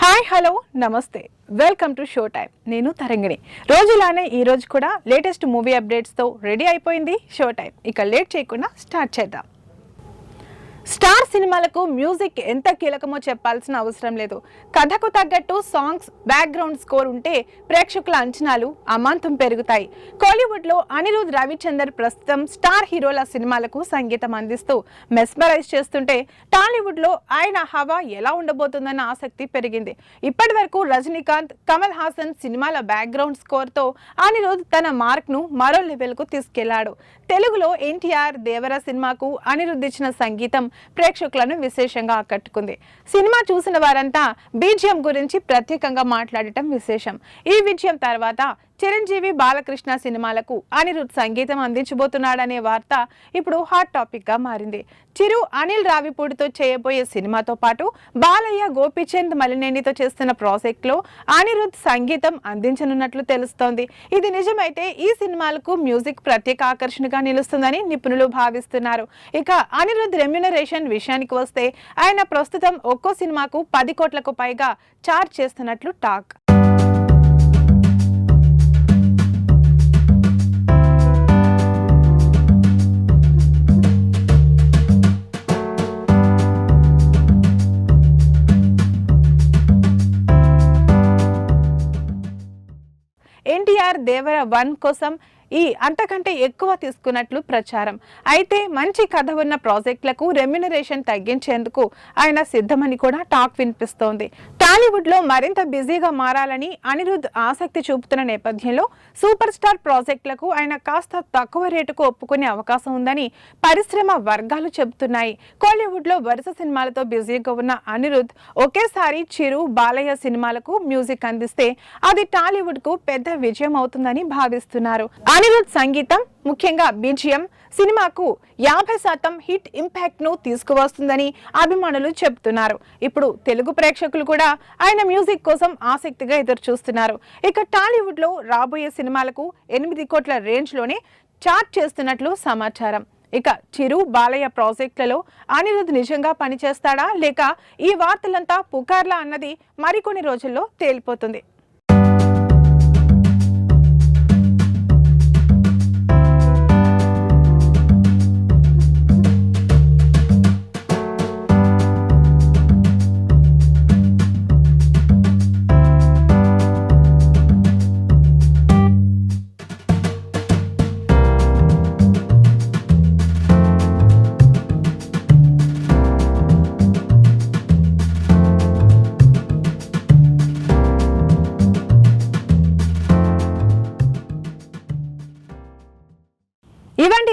Hi hello నమస్తే. Welcome to show time నేను తరంగిణి. రోజులానే ఈ రోజు కూడా లేటెస్ట్ మూవీ అప్డేట్స్తో రెడీ అయిపోయింది షో టైం ఇక లేట్ చేయకుండా స్టార్ట్ చేద్దాం. స్టార్ సినిమాలకు మ్యూజిక్ ఎంత కీలకమో చెప్పాల్సిన అవసరం లేదు. కథకు తగ్గట్టు సాంగ్స్ బ్యాక్గ్రౌండ్ స్కోర్ ఉంటే ప్రేక్షకుల అంచనాలు అమాంతం పెరుగుతాయి. కోలీవుడ్లో అనిరుద్ రవిచందర్ ప్రస్తుతం స్టార్ హీరోల సినిమాలకు సంగీతం అందిస్తూ మెస్మరైజ్ చేస్తుంటే టాలీవుడ్లో ఆయన హవా ఎలా ఉండబోతుందన్న ఆసక్తి పెరిగింది. ఇప్పటి వరకు రజనీకాంత్ కమల్ హాసన్ సినిమాల బ్యాక్గ్రౌండ్ స్కోర్తో అనిరుద్ తన మార్క్ను మరో లెవెల్కు తీసుకెళ్ళాడు. తెలుగులో ఎన్టీఆర్ దేవర సినిమాకు అనిరుద్ ఇచ్చిన సంగీతం ప్రేక్షకులను విశేషంగా ఆకట్టుకుంది. సినిమా చూసిన వారంతా బీజిఎం గురించి ప్రత్యేకంగా మాట్లాడటం విశేషం. ఈ విజయం తర్వాత చిరంజీవి బాలకృష్ణ సినిమాలకు అనిరుద్ సంగీతం అందించబోతున్నాడనే వార్త ఇప్పుడు హాట్ టాపిక్గా మారింది. చిరు అనిల్ రావిపూడితో చేయబోయే సినిమాతో పాటు బాలయ్య గోపీచంద్ మలినేనితో చేస్తున్న ప్రాజెక్ట్లో అనిరుద్ సంగీతం అందించనున్నట్లు తెలుస్తోంది. ఇది నిజమైతే ఈ సినిమాలకు మ్యూజిక్ ప్రత్యేక ఆకర్షణగా నిలుస్తుందని నిపుణులు భావిస్తున్నారు. ఇక అనిరుద్ రెమ్యునరేషన్ విషయానికి వస్తే ఆయన ప్రస్తుతం ఒక్కో సినిమాకు పది కోట్లకు పైగా చార్జ్ చేస్తున్నట్లు టాక్. ఎన్టీఆర్ దేవర వన్ కోసం ఈ అంతకంటే ఎక్కువ తీసుకున్నట్లు ప్రచారం. అయితే మంచి కథ ఉన్న ప్రాజెక్టులకు రెమ్యునరేషన్ తగ్గించేందుకు ఆయన సిద్ధమని కూడా టాక్ వినిపిస్తోంది. టాలీవుడ్లో మరింత బిజీగా మారాలని అనిరుద్ ఆసక్తి చూపుతున్న నేపథ్యంలో సూపర్ స్టార్ ప్రాజెక్టులకు ఆయన కాస్త తక్కువ రేటుకు ఒప్పుకునే అవకాశం ఉందని పరిశ్రమ వర్గాలు చెబుతున్నాయి. కోలీవుడ్లో వరుస సినిమాలతో బిజీగా ఉన్న అనిరుద్ ఒకేసారి చిరు బాలయ్య సినిమాలకు మ్యూజిక్ అందిస్తే అది టాలీవుడ్కు పెద్ద విజయం అవుతుందని భావిస్తున్నారు. అనిరుద్ సంగీతం ముఖ్యంగా బీజిఎం సినిమాకు యాభై శాతం హిట్ ఇంపాక్ట్ను తీసుకువస్తుందని అభిమానులు చెబుతున్నారు. ఇప్పుడు తెలుగు ప్రేక్షకులు కూడా ఆయన మ్యూజిక్ కోసం ఆసక్తిగా ఎదురు చూస్తున్నారు ఇక టాలీవుడ్లో రాబోయే సినిమాలకు ఎనిమిది కోట్ల రేంజ్లోనే చార్ట్ చేస్తున్నట్లు సమాచారం. ఇక చిరు బాలయ్య ప్రాజెక్టులలో అనిరుద్ నిజంగా పనిచేస్తాడా లేక ఈ వార్తలంతా పుకార్లా అన్నది మరికొన్ని రోజుల్లో తేలిపోతుంది.